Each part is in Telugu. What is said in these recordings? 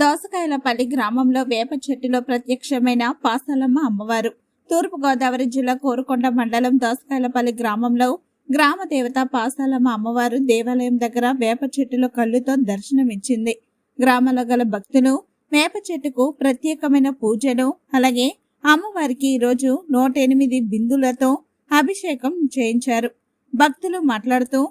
దోసకాయలపల్లి గ్రామంలో వేప చెట్టులో ప్రత్యక్షమైన పాసాలమ్మ అమ్మవారు. తూర్పుగోదావరి జిల్లా కోరుకొండ మండలం దోసకాయలపల్లి గ్రామంలో గ్రామ దేవత పాసాలమ్మ అమ్మవారు దేవాలయం దగ్గర వేప చెట్టులో కళ్ళుతో దర్శనమిచ్చింది. గ్రామంలో గల భక్తులు వేప చెట్టుకు ప్రత్యేకమైన పూజలు అలాగే అమ్మవారికి ఈరోజు నూట ఎనిమిది బిందులతో అభిషేకం చేయించారు. భక్తులు మాట్లాడుతూ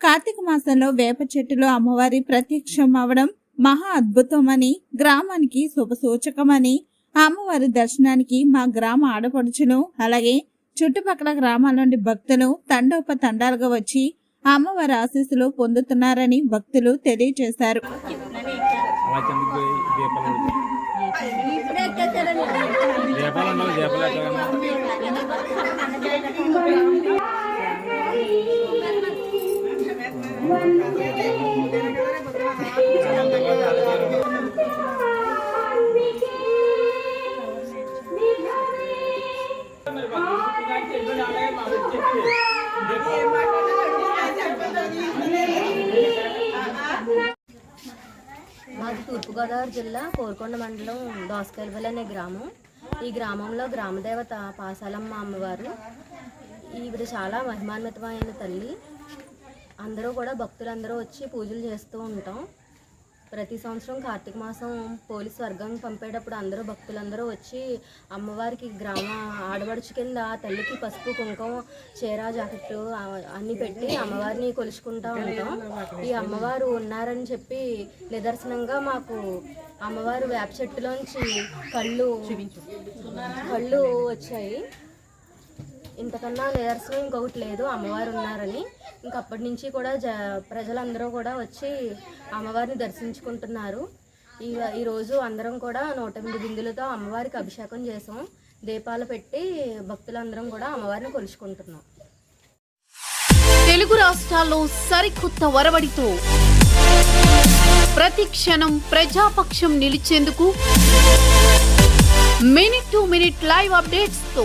కార్తీక మాసంలో వేప చెట్టులో అమ్మవారి ప్రత్యక్షం అవడం మహా అద్భుతమని గ్రామానికి శుభసూచకమని అమ్మవారి దర్శనానికి మా గ్రామ ఆడపడుచును అలాగే చుట్టుపక్కల గ్రామాల నుండి భక్తులు తండోప తండాలుగా వచ్చి అమ్మవారి ఆశీస్సులు పొందుతున్నారని భక్తులు తెలియజేశారు దీపాలు దీపాలు మాది తూర్పుగోదావరి జిల్లా కోరుకొండ మండలం దోసకాయలపల్లి అనే గ్రామం. ఈ గ్రామంలో గ్రామదేవత పాసాలమ్మ అమ్మవారు. ఈవిడ చాలా మహిమాన్వితమైన తల్లి. అందరూ కూడా భక్తులందరూ వచ్చి పూజలు చేస్తూ ఉంటాం. ప్రతి సంవత్సరం కార్తీక మాసం పోలీస్ వర్గం పంపేటప్పుడు అందరూ భక్తులందరూ వచ్చి అమ్మవారికి గ్రామ ఆడబడుచు కింద తల్లికి పసుపు కుంకుమ చీర జాకెట్టు అన్నీ అన్ని పెట్టి అమ్మవారిని కొలుచుకుంటా ఉంటాం. ఈ అమ్మవారు ఉన్నారని చెప్పి నిదర్శనంగా మాకు అమ్మవారు వేప చెట్టులోంచి కళ్ళు కళ్ళు వచ్చాయి. ఇంతకన్నా నిదర్శనం ఇంకొకటి లేదు అమ్మవారు ఉన్నారని. ఇంకప్పటి నుంచి కూడా జ ప్రజలందరూ కూడా వచ్చి అమ్మవారిని దర్శించుకుంటున్నారు. ఈ ఈరోజు అందరం కూడా నూట ఎనిమిది బిందులతో అమ్మవారికి అభిషేకం చేసాం. దీపాలు పెట్టి భక్తులందరం కూడా అమ్మవారిని కొలుచుకుంటున్నాం. తెలుగు రాష్ట్రాల్లో సరికొత్త వరవడితో ప్రతి క్షణం ప్రజాపక్షం నిలిచేందుకు మినిట్ టు మినిట్ లైవ్ అప్డేట్స్తో